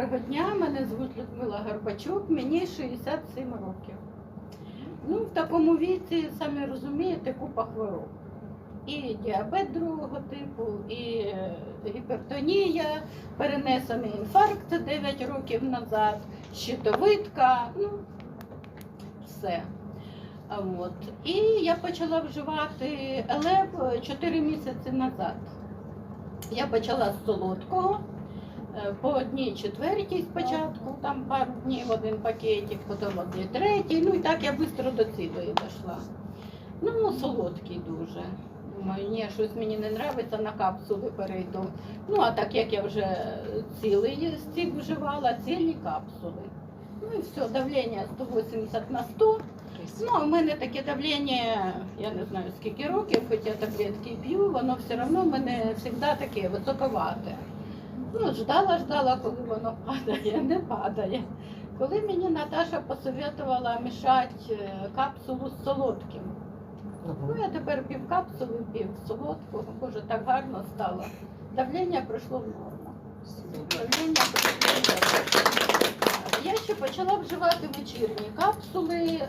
Доброго дня, мене звуть Людмила Горбачук, мені 67 років. Ну, в такому віці, самі розумієте, купа хвороб. І діабет другого типу, і е, гіпертонія, перенесений інфаркт 9 років назад, щитовидка, ну, все. От. І я почала вживати ЕЛЕВ 4 місяці назад. Я почала з солодкого. Е, по одній четвертій спочатку, там пару днів один пакетик, потім одній третій. Ну і так я швидко до цілої дійшла. Ну, солодкий дуже. Думаю, ні, щось мені не подобається, на капсули перейду. Ну, а так як я вже цілий стік вживала, цілі капсули. Ну і все, давлення 180 на 100. Ну, а в мене таке давлення, я не знаю скільки років, хоча таблетки п'ю, воно все одно в мене завжди таке високовате. Ну, ждала, ждала, коли воно падає, не падає. Коли мені Наташа посоветувала мішати е, капсулу з солодким. Ну, я тепер пів капсули, пів солодкого, боже, так гарно стало. Давлення пройшло в норму. Давлення пройшло в норму. Я ще почала вживати вечірні капсули, е,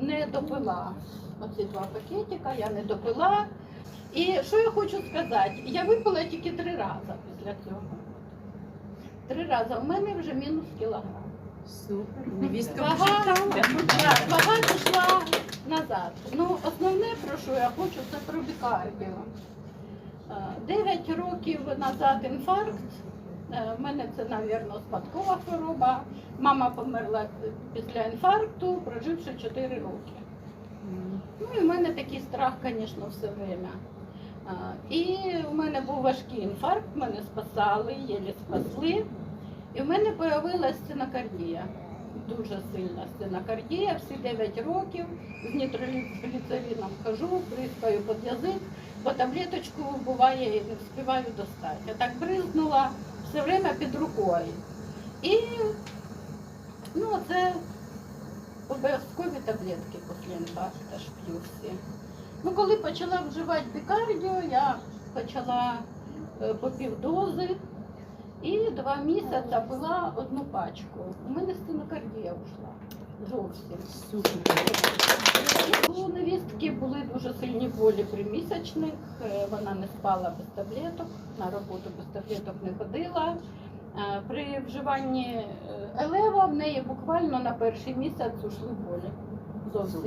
не допила. Оці два пакетика, я не допила. І що я хочу сказати? Я випила тільки три рази після цього. Три рази. У мене вже мінус кілограм. Супер. Вага, вага пішла назад. Ну, основне, про що я хочу, це про бікардіо. Е, Дев'ять років назад інфаркт. Е, В мене це, мабуть, спадкова хвороба. Мама померла після інфаркту, проживши 4 роки. Ну і в мене такий страх, звісно, все время. І в мене був важкий інфаркт, мене спасали, єлі спасли. І в мене з'явилася стенокардія. Дуже сильна стенокардія, всі 9 років з нітрогліцерином хожу, бризкаю під язик, бо таблеточку буває і не встигаю достати. Так бризнула все время під рукою. І ну, це обов'язкові таблетки після інфаркту ж п'ю всі. Ну, коли почала вживати бікардіо, я почала е, по півдози і два місяці пила одну пачку. У мене стенокардія ушла зовсім. У невістки були дуже сильні болі при місячних, е, вона не спала без таблеток, на роботу без таблеток не ходила. Е, При вживанні елева в неї буквально на перший місяць ушли болі. Зовсім.